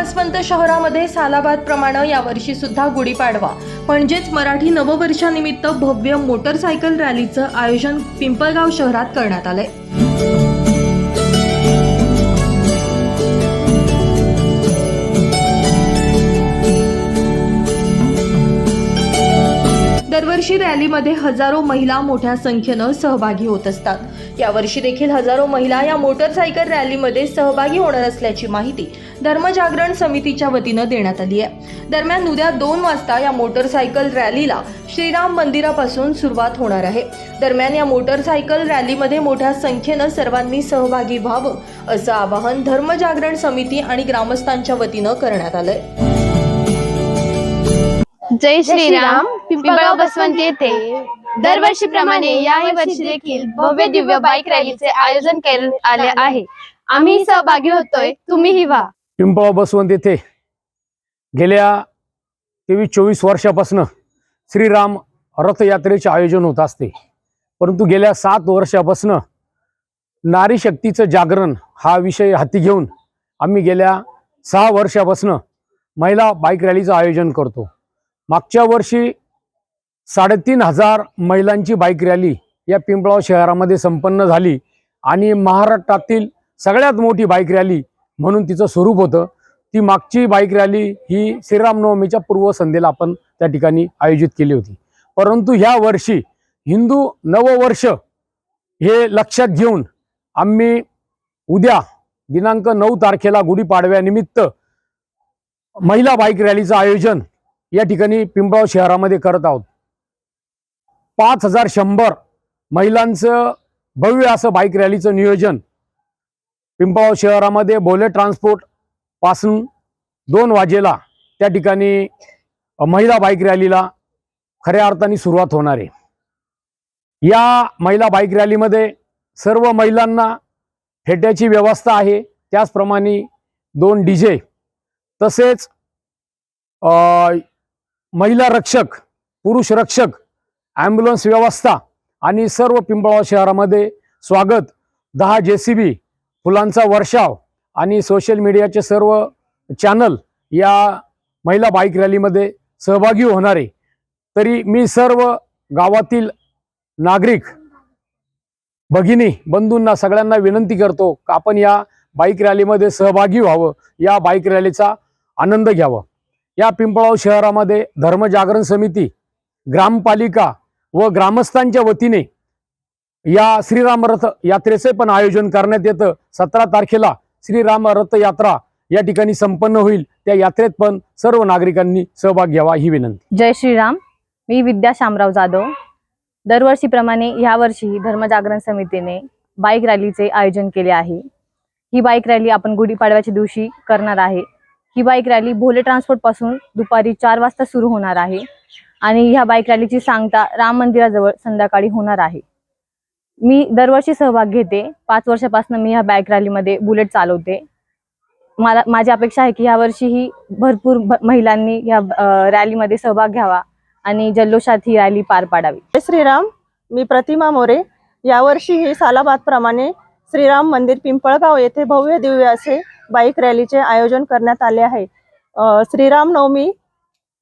वसवंत शहरामध्ये सालाबाद प्रमाणे यावर्षी सुद्धा गुढीपाडवा म्हणजेच मराठी नववर्षानिमित्त भव्य मोटरसायकल रॅलीचं आयोजन पिंपळगाव शहरात करण्यात आलंय. दरवर्षी रॅलीमध्ये हजारो महिला मोठ्या संख्येनं सहभागी होत असतात. यावर्षी देखील हजारो महिला या मोटरसायकल रॅलीमध्ये सहभागी होणार असल्याची माहिती धर्मजागरण समितीच्या वतीनं देण्यात आली आहे. दरम्यान उद्या दोन वाजता या मोटरसायकल रॅलीला श्रीराम मंदिरापासून सुरुवात होणार आहे. दरम्यान या मोटरसायकल रॅलीमध्ये मोठ्या संख्येनं सर्वांनी सहभागी व्हावं असं आवाहन धर्मजागरण समिती आणि ग्रामस्थांच्या वतीनं करण्यात आलंय. जय श्रीराम. पिंपळगाव बसवंत येथे. दरवर्षीप्रमाणे याही वर्षी देखील भव्य दिव्य बाईक रॅलीचे आयोजन करण्यात आले आहे. आम्ही सहभागी होतोय. तुम्हीही व्हा. पिंपळा बसवंत येथे. गेल्या तेवीस चोवीस वर्षापासून श्रीराम रथयात्रेचे आयोजन होत असते. परंतु गेल्या सात वर्षापासून नारी शक्तीचं जागरण हा विषय हाती घेऊन आम्ही गेल्या सहा वर्षापासून महिला बाईक रॅलीचं आयोजन करतो. मागच्या वर्षी साडेतीन हजार महिलांची बाईक रॅली या पिंपळाव शहरामध्ये संपन्न झाली आणि महाराष्ट्रातील सगळ्यात मोठी बाईक रॅली म्हणून तिचं स्वरूप होतं. ती मागची बाईक रॅली ही श्रीरामनवमीच्या पूर्वसंध्येला आपण त्या ठिकाणी आयोजित केली होती. परंतु ह्या वर्षी हिंदू नववर्ष हे लक्षात घेऊन आम्ही उद्या दिनांक नऊ तारखेला गुढीपाडव्यानिमित्त महिला बाईक रॅलीचं आयोजन या ठिकाणी पिंपळाव शहरामध्ये करत आहोत. पाच हजार शंभर महिलांचं भव्य असं बाईक रॅलीचं नियोजन. पिंपळाव शहरामध्ये बोले ट्रान्सपोर्टपासून दोन वाजेला त्या ठिकाणी महिला बाईक रॅलीला खऱ्या अर्थाने सुरुवात होणार आहे. या महिला बाईक रॅलीमध्ये सर्व महिलांना फेट्याची व्यवस्था आहे. त्याचप्रमाणे दोन डी जे तसेच महिला रक्षक पुरुष रक्षक ॲम्ब्युलन्स व्यवस्था आणि सर्व पिंपळगाव शहरामध्ये स्वागत. दहा जे सी बी फुलांचा वर्षाव आणि सोशल मीडियाचे सर्व चॅनल या महिला बाईक रॅलीमध्ये सहभागी होणारे. तरी मी सर्व गावातील नागरिक भगिनी बंधूंना सगळ्यांना विनंती करतो का आपण या बाईक रॅलीमध्ये सहभागी व्हावं या बाईक रॅलीचा आनंद घ्यावा. या पिंपळाव शहरामध्ये धर्मजागरण समिती ग्रामपालिका व ग्रामस्थांच्या वतीने या श्रीराम रथ यात्रेचे पण आयोजन करण्यात येतं. सतरा तारखेला श्रीराम रथ यात्रा या ठिकाणी संपन्न होईल. त्या यात्रेत पण सर्व नागरिकांनी सहभाग घ्यावा ही विनंती. जय श्रीराम. मी विद्या शामराव जाधव. दरवर्षीप्रमाणे ह्यावर्षी धर्मजागरण समितीने बाईक रॅलीचे आयोजन केले आहे. ही बाईक रॅली आपण गुढीपाडव्याच्या दिवशी करणार आहे. ही बाईक रॅली भोले ट्रान्सपोर्टपासून दुपारी चार वाजता सुरू होणार आहे. आणि ह्या बाईक रॅलीची सांगता राम मंदिराजवळ संध्याकाळी होणार आहे. मी दरवर्षी सहभाग घेते. पाच वर्षापासून मी ह्या बाईक रॅलीमध्ये बुलेट चालवते. मला माझी अपेक्षा आहे की यावर्षीही भरपूर महिलांनी या रॅलीमध्ये सहभाग घ्यावा आणि जल्लोषात ही रॅली पार पाडावी. श्रीराम. मी प्रतिमा मोरे. यावर्षीही सालाबादप्रमाणे श्रीराम मंदिर पिंपळगाव येथे भव्य दिव्य असे बाईक रॅलीचे आयोजन करण्यात आले आहे. श्रीराम नवमी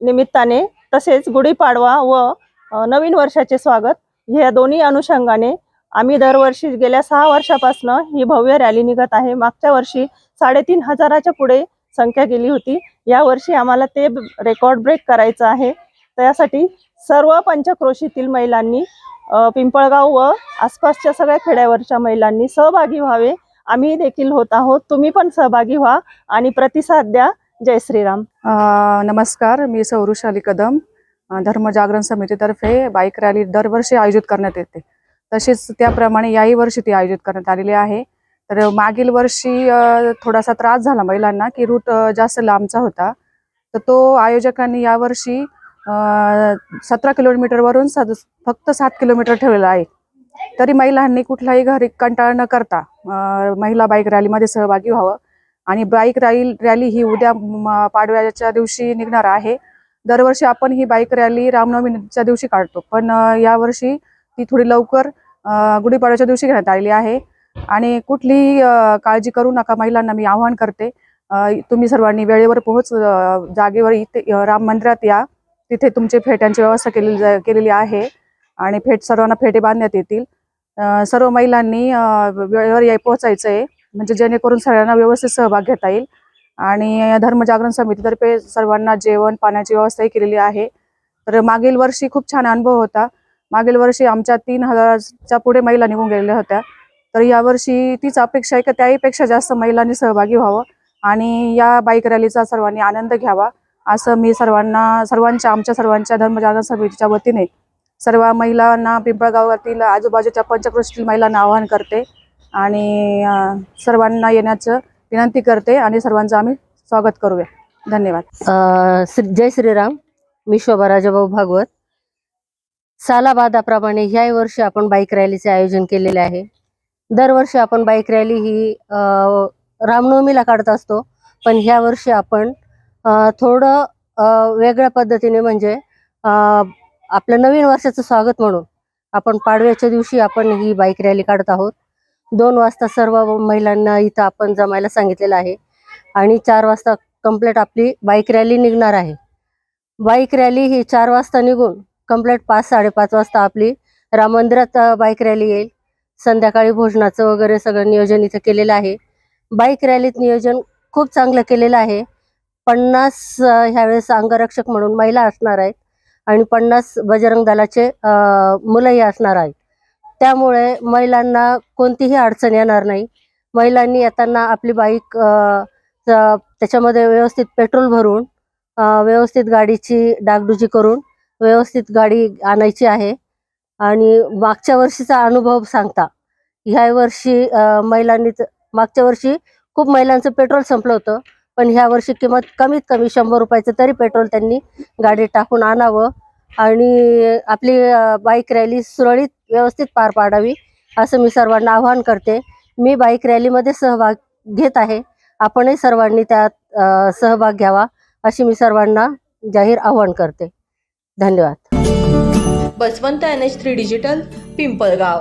निमित्ताने तसेच गुढीपाडवा व नवीन वर्षाचे स्वागत ह्या दोन्ही अनुषंगाने आम्ही दरवर्षी गेल्या सहा वर्षापासून ही भव्य रॅली निघत आहे. मागच्या वर्षी साडेतीन हजाराच्या पुढे संख्या गेली होती. यावर्षी आम्हाला ते रेकॉर्ड ब्रेक करायचं आहे. त्यासाठी सर्व पंचक्रोशीतील महिलांनी पिंपळगाव व आसपासच्या सगळ्या खेड्यावरच्या महिलांनी सहभागी व्हावे. आम्ही देखील होत आहोत. तुम्ही पण सहभागी व्हा आणि प्रतिसाद द्या. जय श्रीराम. नमस्कार मी सौरुशाली कदम धर्मजागरण समितीतर्फे बाईक रॅली दरवर्षी आयोजित करण्यात येते. तसेच त्याप्रमाणे याही वर्षी ती आयोजित करण्यात आलेली आहे. तर मागील वर्षी थोडासा त्रास झाला महिलांना की रूट जास्त लांबचा होता. तर तो आयोजकांनी यावर्षी सतरा किलोमीटरवरून सद फक्त सात किलोमीटर ठेवलेला आहे. तरी महिलांनी कुठलाही घरी कंटाळा न करता महिला बाईक रॅलीमध्ये सहभागी व्हावं. आणि बाईक रॅली रॅली ही उद्या पाडव्याच्या दिवशी निघणार आहे. दरवर्षी आपण ही बाईक रॅली रामनवमीच्या दिवशी काढतो. पण यावर्षी ती थोडी लवकर गुढीपाडव्याच्या दिवशी घेण्यात आलेली आहे. आणि कुठलीही काळजी करू नका. महिलांना मी आव्हान करते. तुम्ही सर्वांनी वेळेवर पोहोच जागेवर इथे राम मंदिरात या. तिथे तुमचे फेट्यांची व्यवस्था केलेली केलेली आहे. आणि फेट सर्वांना फेटे बांधण्यात येतील. सर्व महिलांनी वेळेवर या पोहोचायचं आहे म्हणजे जेणेकरून सगळ्यांना व्यवस्थित सहभाग घेता येईल. आणि धर्मजागरण समितीतर्फे सर्वांना जेवण पाण्याची व्यवस्थाही केलेली आहे. तर मागील वर्षी खूप छान अनुभव होता. मागील वर्षी आमच्या तीन हजारच्या पुढे महिला निघून गेलेल्या होत्या. तर यावर्षी तीच अपेक्षा आहे की त्याहीपेक्षा जास्त महिलांनी सहभागी व्हावं आणि या बाईक रॅलीचा सर्वांनी आनंद घ्यावा असं मी सर्वांना सर्वांच्या आमच्या सर्वांच्या धर्मजागरण समितीच्या वतीने सर्व महिलांना पिंपळगावातील आजूबाजूच्या पंचक्रोशीतील महिलांना आवाहन करते. आणि सर्वांना येण्याचं विनंती करते आणि सर्वांचं आम्ही स्वागत करूया. धन्यवाद. श्री जय श्रीराम. मी शोभा राजाभाऊ भागवत. सालाबादाप्रमाणे ह्याही वर्षी आपण बाईक रॅलीचे आयोजन केलेले आहे. दरवर्षी आपण बाईक रॅली ही अ, रामनवमीला काढत असतो. पण ह्या वर्षी आपण थोडं वेगळ्या पद्धतीने म्हणजे आपलं नवीन वर्षाचं स्वागत म्हणून आपण पाडव्याच्या दिवशी आपण ही बाईक रॅली काढत आहोत. दोन वाजता सर्व महिलांना इथं आपण जमायला सांगितलेलं आहे. आणि चार वाजता कंप्लेट आपली बाईक रॅली निघणार आहे. बाईक रॅली ही चार वाजता निघून कंप्लेट पाच साडेपाच वाजता आपली राम मंदिरात बाईक रॅली येईल. संध्याकाळी भोजनाचं वगैरे सगळं नियोजन इथं केलेलं आहे. बाईक रॅलीत नियोजन खूप चांगलं केलेलं आहे. पन्नास ह्यावेळेस अंगरक्षक म्हणून महिला असणार आहेत. आणि पन्नास बजरंग दलाचे मुलंही असणार आहेत. त्यामुळे महिलांना कोणतीही अडचण येणार नाही. महिलांनी येताना आपली बाईक त्याच्यामध्ये व्यवस्थित पेट्रोल भरून व्यवस्थित गाडीची डागडुजी करून व्यवस्थित गाडी आणायची आहे. आणि मागच्या वर्षीचा अनुभव सांगता ह्या वर्षी महिलांनी मागच्या वर्षी खूप महिलांचं पेट्रोल संपलं होतं पण ह्या वर्षी किंमत कमीत कमी शंभर रुपयाचं तरी पेट्रोल त्यांनी गाडीत टाकून आणावं. आणि आपली बाईक रॅली सुरळीत व्यवस्थित पार पाडावी असं मी सर्वांना आवाहन करते. मी बाईक रॅलीमध्ये सहभाग घेत आहे. आपणही सर्वांनी त्यात सहभाग घ्यावा अशी मी सर्वांना जाहीर आवाहन करते. धन्यवाद. Baswant N H three digital Pimpalgaon.